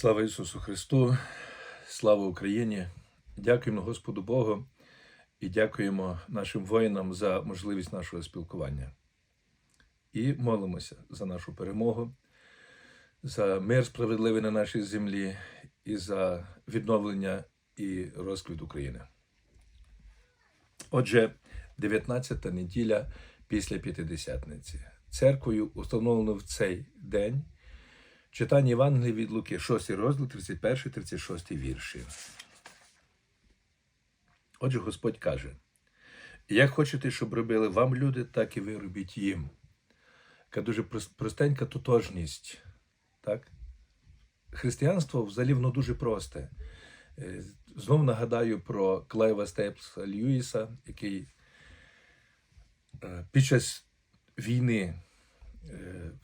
Слава Ісусу Христу, слава Україні! Дякуємо Господу Богу і дякуємо нашим воїнам за можливість нашого спілкування. І молимося за нашу перемогу, за мир справедливий на нашій землі і за відновлення і розквіт України. Отже, 19-та неділя після П'ятидесятниці. Церквою установлено в цей день читання Євангелія від Луки, 6 розділ, 31, 36 вірші. Отже, Господь каже: як хочете, щоб робили вам люди, так і ви робіть їм. Така дуже простенька тотожність. Так? Християнство взагалі воно дуже просте. Е, Знову нагадаю про Клайва Степса Льюіса, який е, під час війни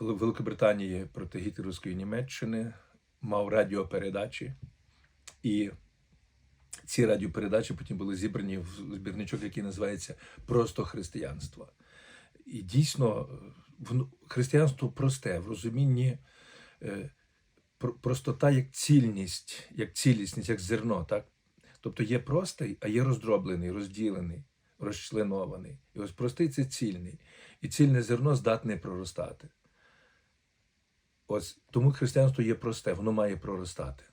Великобританії проти гітлерівської Німеччини мав радіопередачі. І ці радіопередачі потім були зібрані в збірничок, який називається Просто християнство. І дійсно, е, християнство просте в розумінні е, простота як цільність, як цілісність, як зерно. Так? Тобто є простий, а є роздроблений, розділений, розчленований. І ось простий це цільний. І цільне зерно здатне проростати. Ось тому християнство є просте, воно має проростати.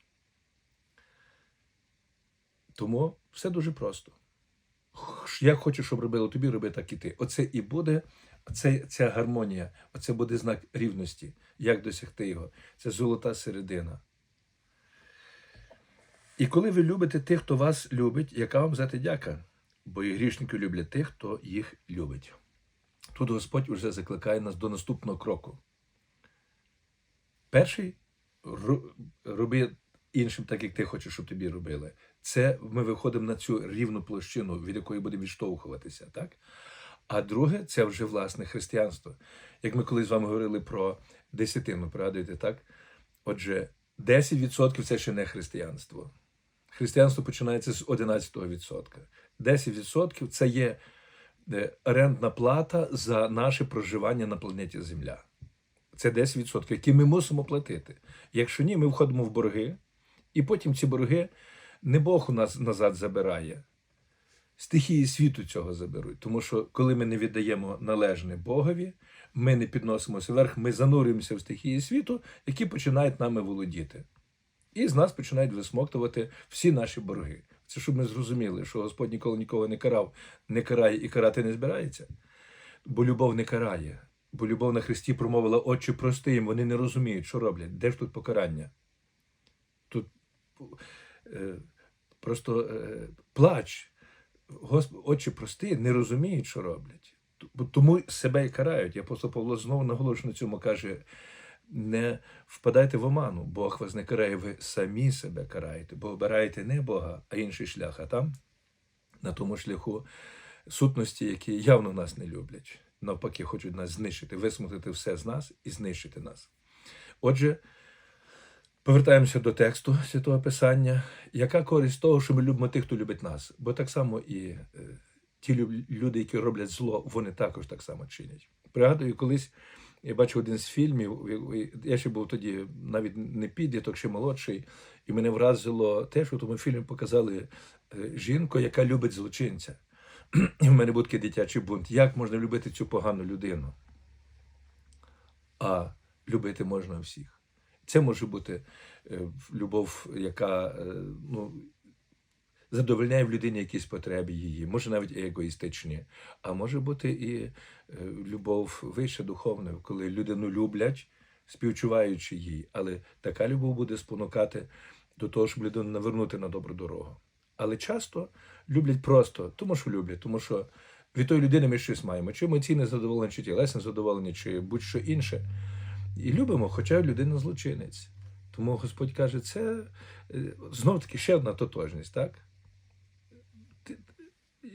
Тому все дуже просто. Х- Як хочеш, щоб робили тобі, роби так і ти. Оце і буде, оце, ця гармонія, оце буде знак рівності. Як досягти його? Це золота середина. І коли ви любите тих, хто вас любить, яка вам за те дяка? Бо і грішники люблять тих, хто їх любить. Тут Господь уже закликає нас до наступного кроку. Перший роби іншим так, як ти хочеш, щоб тобі робили. Це ми виходимо на цю рівну площину, від якої будемо відштовхуватися. Так? А друге, це вже власне християнство. Як ми колись з вами говорили про десятину, пригадуєте, так? Отже, 10% це ще не християнство. Християнство починається з 11%. 10% це є е, орендна плата за наше проживання на планеті Земля. Це 10%, які ми мусимо платити. Якщо ні, ми входимо в борги, і потім ці борги не Бог у нас назад забирає. Стихії світу цього заберуть. Тому що коли ми не віддаємо належне Богові, ми не підносимося вверх, ми занурюємося в стихії світу, які починають нами володіти. І з нас починають висмоктувати всі наші борги. Це щоб ми зрозуміли, що Господь ніколи нікого не карав, не карає і карати не збирається. Бо любов не карає. Бо любов на Христі промовила Отче, прости їм, вони не розуміють, що роблять. Де ж тут покарання? Тут е, просто е, плач. Господи, Отче, прости, не розуміють, що роблять. Тому себе і карають. Апостол Павло знову наголошує на цьому каже: не впадайте в оману, Бог вас не карає, ви самі себе караєте, бо обираєте не Бога, а інший шлях. А там, на тому шляху сутності, які явно нас не люблять, навпаки, хочуть нас знищити, висмутити все з нас і знищити нас. Отже, повертаємося до тексту Святого Писання. Яка користь того, що ми любимо тих, хто любить нас? Бо так само і е, ті люди, які роблять зло, вони також так само чинять. Пригадую, колись я бачив один з фільмів. Я ще був тоді навіть не підліток, ще молодший, і мене вразило те, що в тому фільмі показали е, жінку, яка любить злочинця. І в мене був такий дитячий бунт. Як можна любити цю погану людину? А любити можна всіх. Це може бути е, любов, яка е, ну, задовольняє в людині якісь потреби її, може навіть егоїстичні, а може бути і е, любов вище духовна, коли людину люблять, співчуваючи їй, але така любов буде спонукати до того, щоб людину навернути на добру дорогу. Але часто люблять просто, тому що люблять, тому що від тої людини ми щось маємо, чи емоційне задоволення, чи тілесне задоволення, чи будь-що інше. І любимо, хоча людина злочинець. Тому Господь каже, це знов таки ще одна тотожність, так?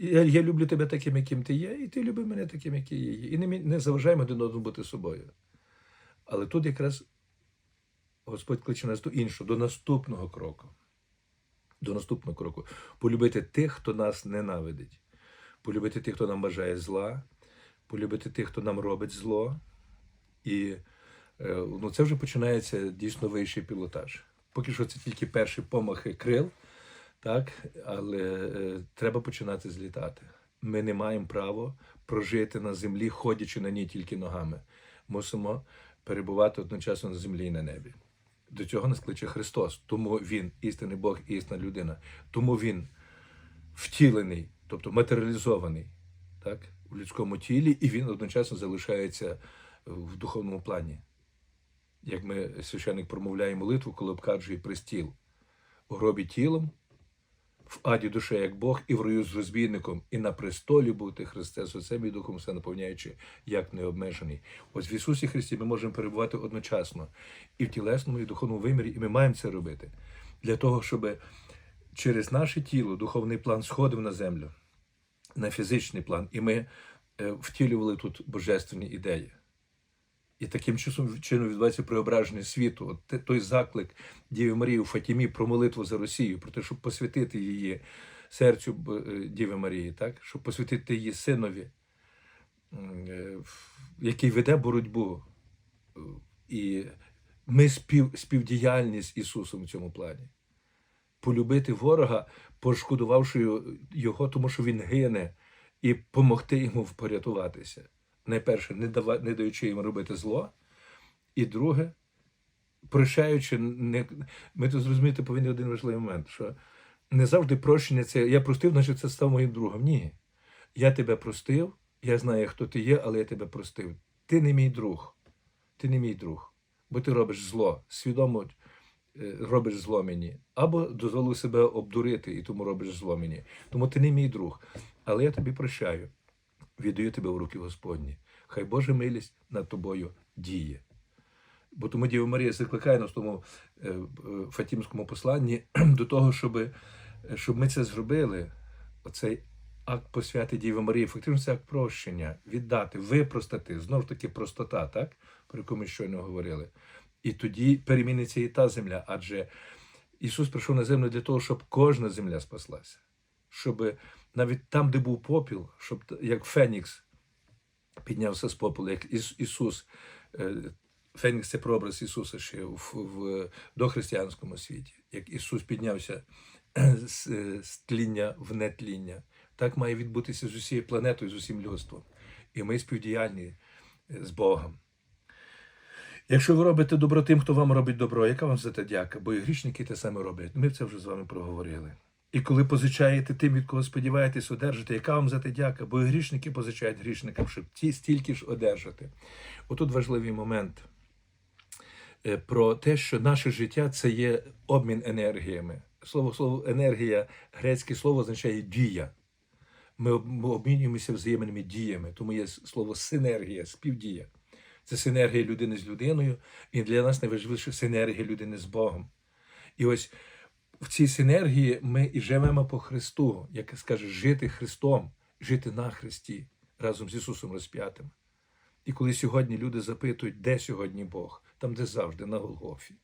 Я, я люблю тебе таким, яким ти є, і ти люби мене таким, який я є. І не, не заважаємо один одному бути собою. Але тут якраз Господь кличе нас до іншого, до наступного кроку. До наступного кроку. Полюбити тих, хто нас ненавидить. Полюбити тих, хто нам бажає зла, полюбити тих, хто нам робить зло. І е, ну, це вже починається дійсно вищий пілотаж. Поки що це тільки перші помахи крил, так? але е, треба починати злітати. Ми не маємо права прожити на землі, ходячи на ній тільки ногами. Мусимо перебувати одночасно на землі і на небі. До цього нас кличе Христос. Тому Він істинний Бог і істинна людина. Тому Він втілений, тобто матеріалізований так, у людському тілі, і він одночасно залишається в духовному плані. Як ми священник промовляє молитву, коли обкаджує престіл гробі тілом, в аді душе як Бог, і в раю з розбійником, і на престолі бути Христе з Отцем і Духом все наповняючи, як необмежений. Ось в Ісусі Христі ми можемо перебувати одночасно і в тілесному, і в духовному вимірі, і ми маємо це робити для того, щоб через наше тіло духовний план сходив на землю, на фізичний план, і ми е, втілювали тут божественні ідеї. І таким чином, чином відбувається преображення світу. От той заклик Діви Марії у Фатімі про молитву за Росію, про те, щоб посвятити її серцю е, Діви Марії, так? щоб посвятити її синові, е, який веде боротьбу. Е, І ми спів, співдіяльні з Ісусом в цьому плані. Полюбити ворога, пошкодувавши його, тому що він гине, і помогти йому порятуватися. Найперше, не, дава, не даючи йому робити зло, і друге, прощаючи, не, ми тут зрозуміти повинні один важливий момент, що не завжди прощення це я простив, значить це став моїм другом. Ні. Я тебе простив, я знаю, хто ти є, але я тебе простив. Ти не мій друг. Ти не мій друг, бо ти робиш зло, свідомо е, робиш зло мені, або дозволив себе обдурити і тому робиш зло мені. Тому ти не мій друг. Але я тобі прощаю, віддаю тебе в руки Господні. Хай Божа милість над тобою діє. Бо тому Діва Марія закликає нас в тому е, е, Фатімському посланні до того, щоб, щоб ми це зробили. Оцей акт посвяти Діви Марії, фактично це акт прощення, віддати, випростати, знову ж таки, простота, так? про яку ми щойно говорили. І тоді переміниться і та земля, адже Ісус прийшов на землю для того, щоб кожна земля спаслася. Щоб навіть там, де був попіл, щоб як Фенікс піднявся з попелу, як Іс- Ісус. е, Фенікс це прообраз Ісуса ще в, в дохристиянському світі. Як Ісус піднявся з, е, з тління в нетління. Так має відбутися з усією планетою, з усім людством. І ми співдіяльні е, з Богом. Якщо ви робите добро тим, хто вам робить добро, яка вам за це дяка? Бо і грішники те саме роблять. Ми це вже з вами проговорили. І коли позичаєте тим, від кого сподіваєтесь одержати, яка вам за те дяка? Бо і грішники позичають грішникам, щоб ті стільки ж одержати. Отут важливий момент е, про те, що наше життя це є обмін енергіями. Слово слово енергія, грецьке слово означає дія. Ми обмінюємося взаємними діями, тому є слово синергія, співдія. Це синергія людини з людиною, і для нас найважливіше синергія людини з Богом. І ось в цій синергії ми і живемо по Христу, як скаже, жити Христом, жити на Христі разом з Ісусом розп'ятим. І коли сьогодні люди запитують, де сьогодні Бог, там де завжди, на Голгофі.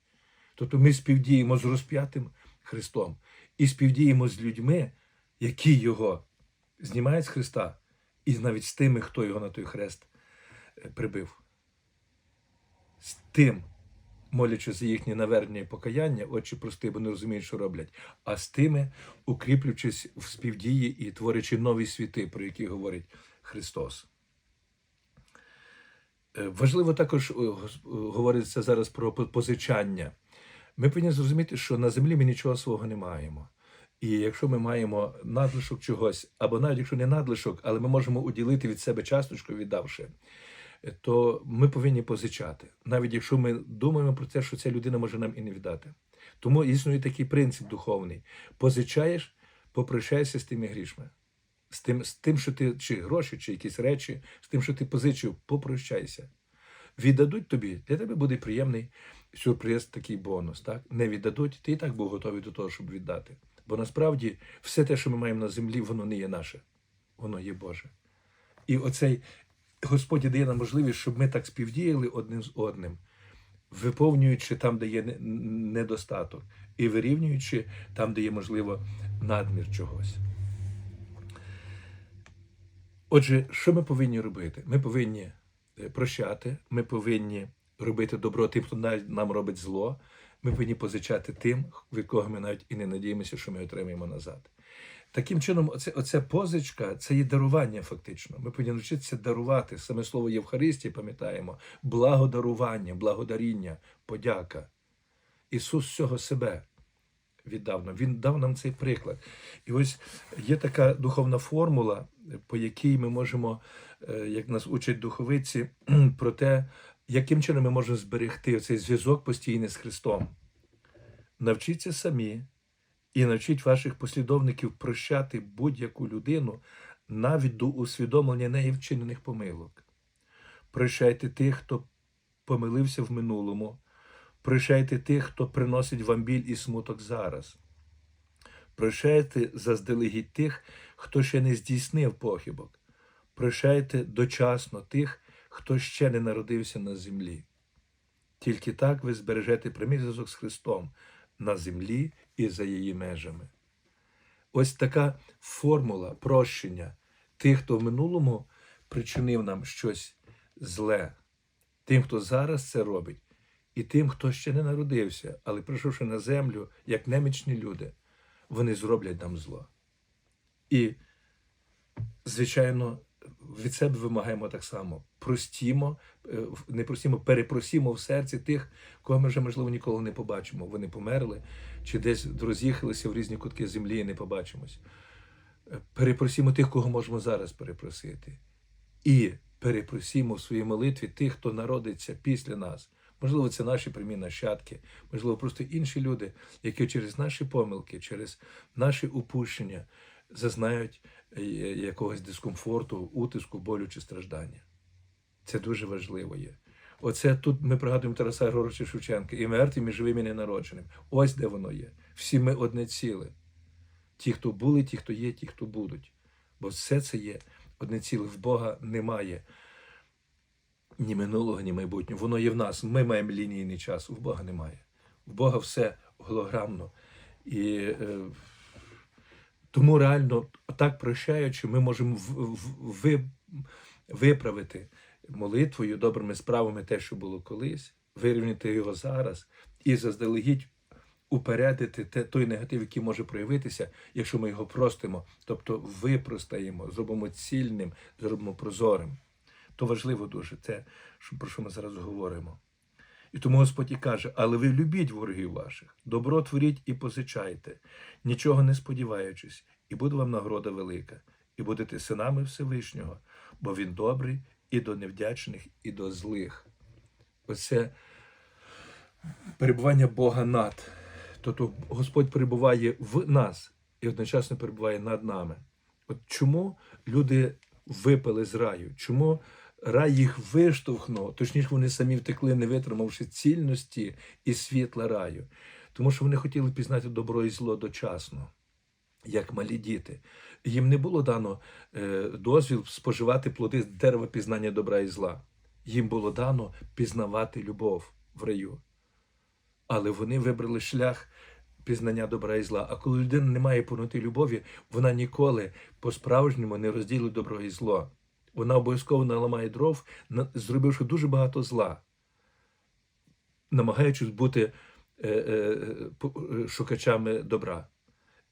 Тобто ми співдіємо з розп'ятим Христом і співдіємо з людьми, які його знімають з Христа, і навіть з тими, хто його на той хрест е, прибив. З тим, молячи за їхнє навернення і покаяння, отче прости, бо не розуміють, що роблять, а з тими, укріплюючись в співдії і творячи нові світи, про які говорить Христос. Е, Важливо також е, е, говориться зараз про позичання. Ми повинні зрозуміти, що на землі ми нічого свого не маємо. І якщо ми маємо надлишок чогось, або навіть якщо не надлишок, але ми можемо уділити від себе часточку, віддавши, то ми повинні позичати, навіть якщо ми думаємо про те, що ця людина може нам і не віддати. Тому існує такий принцип духовний: позичаєш, попрощайся з тими грішми. З тим, з тим, що ти чи гроші, чи якісь речі, з тим, що ти позичив, попрощайся. Віддадуть тобі, для тебе буде приємний сюрприз, такий бонус. Так? Не віддадуть, ти і так був готовий до того, щоб віддати. Бо насправді все те, що ми маємо на землі, воно не є наше, воно є Боже. І оцей Господь дає нам можливість, щоб ми так співдіяли одним з одним, виповнюючи там, де є недостаток, і вирівнюючи там, де є, можливо, надмір чогось. Отже, що ми повинні робити? Ми повинні е, прощати, ми повинні робити добро тим, хто нам робить зло, ми повинні позичати тим, від кого ми навіть і не надіємося, що ми отримаємо назад. Таким чином, оце, оце позичка це є дарування, фактично. Ми повинні навчитися дарувати. Саме слово Євхаристії, пам'ятаємо, благодарування, благодаріння, подяка. Ісус всього себе віддав нам. Він дав нам цей приклад. І ось є така духовна формула, по якій ми можемо, е, як нас учать духовиці, про те, яким чином ми можемо зберегти цей зв'язок постійний з Христом. Навчіться самі і навчіть ваших послідовників прощати будь-яку людину навіть до усвідомлення неї вчинених помилок. Прощайте тих, хто помилився в минулому. Прощайте тих, хто приносить вам біль і смуток зараз. Прощайте заздалегідь тих, хто ще не здійснив похибок. Прощайте дочасно тих, хто ще не народився на землі. Тільки так ви збережете прямий зв'язок з Христом на землі і за її межами. Ось така формула прощення тих, хто в минулому причинив нам щось зле, тим, хто зараз це робить, і тим, хто ще не народився, але прийшовши на землю, як немічні люди, вони зроблять нам зло. І, звичайно, від себе вимагаємо так само: простімо, е, не простімо, перепросімо в серці тих, кого ми вже, можливо, ніколи не побачимо. Вони померли чи десь роз'їхалися в різні кутки землі і не побачимось. Е, Перепросімо тих, кого можемо зараз перепросити. І перепросімо в своїй молитві тих, хто народиться після нас. Можливо, це наші прямі нащадки, можливо, просто інші люди, які через наші помилки, через наші упущення зазнають якогось дискомфорту, утиску, болю чи страждання. Це дуже важливо є. Оце тут ми пригадуємо Тараса Григоровича Шевченка і мертвим, і живим, і ненародженим. Ось де воно є. Всі ми одне ціле. Ті, хто були, ті, хто є, ті, хто будуть. Бо все це є одне ціле. В Бога немає ні минулого, ні майбутнього. Воно є в нас. Ми маємо лінійний час, в Бога немає. В Бога все голограмно. І е, тому реально, так прощаючи, ми можемо ви, виправити молитвою, добрими справами те, що було колись, вирівняти його зараз і заздалегідь упередити те, той негатив, який може проявитися, якщо ми його простимо, тобто випростаємо, зробимо цільним, зробимо прозорим. То важливо дуже те, про що ми зараз говоримо. І тому Господь і каже: але ви любіть ворогів ваших, добро творіть і позичайте, нічого не сподіваючись, і буде вам нагорода велика, і будете синами Всевишнього, бо він добрий і до невдячних, і до злих. Оце перебування Бога над. Тобто Господь перебуває в нас і одночасно перебуває над нами. От чому люди випали з раю? Чому рай їх виштовхнув, точніше, вони самі втекли, не витримавши цільності і світла раю, тому що вони хотіли пізнати добро і зло дочасно, як малі діти. Їм не було дано е, дозвіл споживати плоди дерева пізнання добра і зла. Їм було дано пізнавати любов в раю. Але вони вибрали шлях пізнання добра і зла. А коли людина не має повноти любові, вона ніколи по-справжньому не розділить добро і зло. Вона обов'язково наламає дров, зробивши дуже багато зла, намагаючись бути е, е, е, шукачами добра.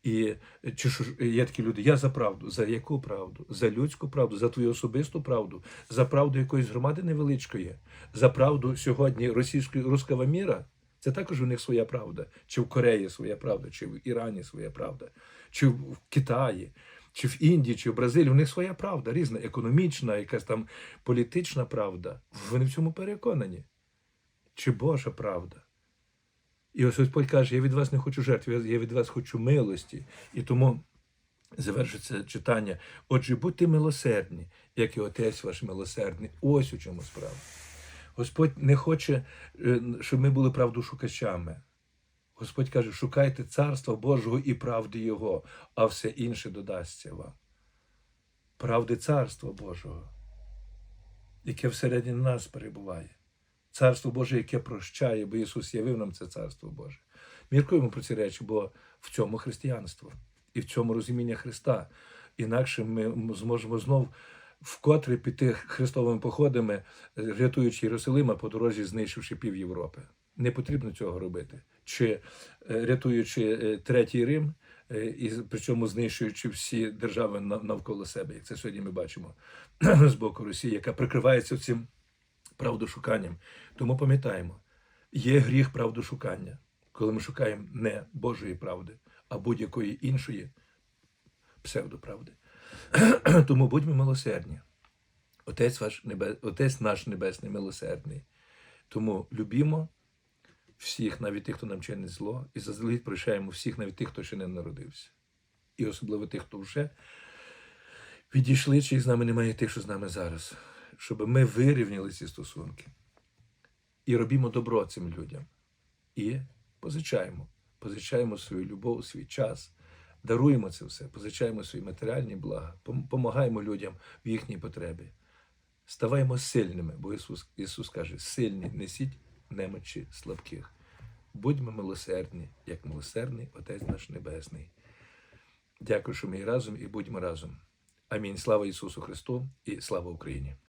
І чи є такі люди, я за правду. За яку правду? За людську правду, за твою особисту правду, за правду якоїсь громади невеличкої, за правду сьогодні російської руского міра. Це також у них своя правда. Чи в Кореї своя правда, чи в Ірані своя правда, чи в Китаї, чи в Індії, чи в Бразилії. У них своя правда, різна, економічна, якась там політична правда. Вони в цьому переконані. Чи Божа правда? І ось Господь каже: я від вас не хочу жертв, я від вас хочу милості. І тому завершиться читання. Отже, будьте милосердні, як і Отець ваш милосердний. Ось у чому справа. Господь не хоче, е, щоб ми були правдошукачами. Господь каже: шукайте царства Божого і правди Його, а все інше додасться вам. Правди царства Божого, яке всередині нас перебуває. Царство Боже, яке прощає, бо Ісус явив нам це Царство Боже. Міркуємо про ці речі, бо в цьому християнство і в цьому розуміння Христа. Інакше ми зможемо знов вкотре піти христовими походами, рятуючи Єрусалима по дорозі, знищивши пів Європи. Не потрібно цього робити. Чи е, рятуючи е, третій Рим, е, і причому знищуючи всі держави навколо себе, як це сьогодні ми бачимо з боку Росії, яка прикривається цим правдошуканням. Тому пам'ятаємо, є гріх правдошукання, коли ми шукаємо не Божої правди, а будь-якої іншої псевдоправди. Тому будьмо милосердні. Отець, ваш небе... Отець наш Небесний милосердний. Тому любімо всіх, навіть тих, хто нам чинить зло, і заздалегідь прощаємо всіх, навіть тих, хто ще не народився. І особливо тих, хто вже відійшли, чи з нами немає тих, що з нами зараз. Щоб ми вирівняли ці стосунки. І робімо добро цим людям. І позичаємо. Позичаємо свою любов, свій час, даруємо це все, позичаємо свої матеріальні блага, пом- помагаємо людям в їхній потребі. Ставаємо сильними, бо Ісус, Ісус каже: сильні, несіть немочі слабких. Будьмо милосердні, як милосердний Отець наш Небесний. Дякую, що ми разом і будьмо разом. Амінь. Слава Ісусу Христу і слава Україні!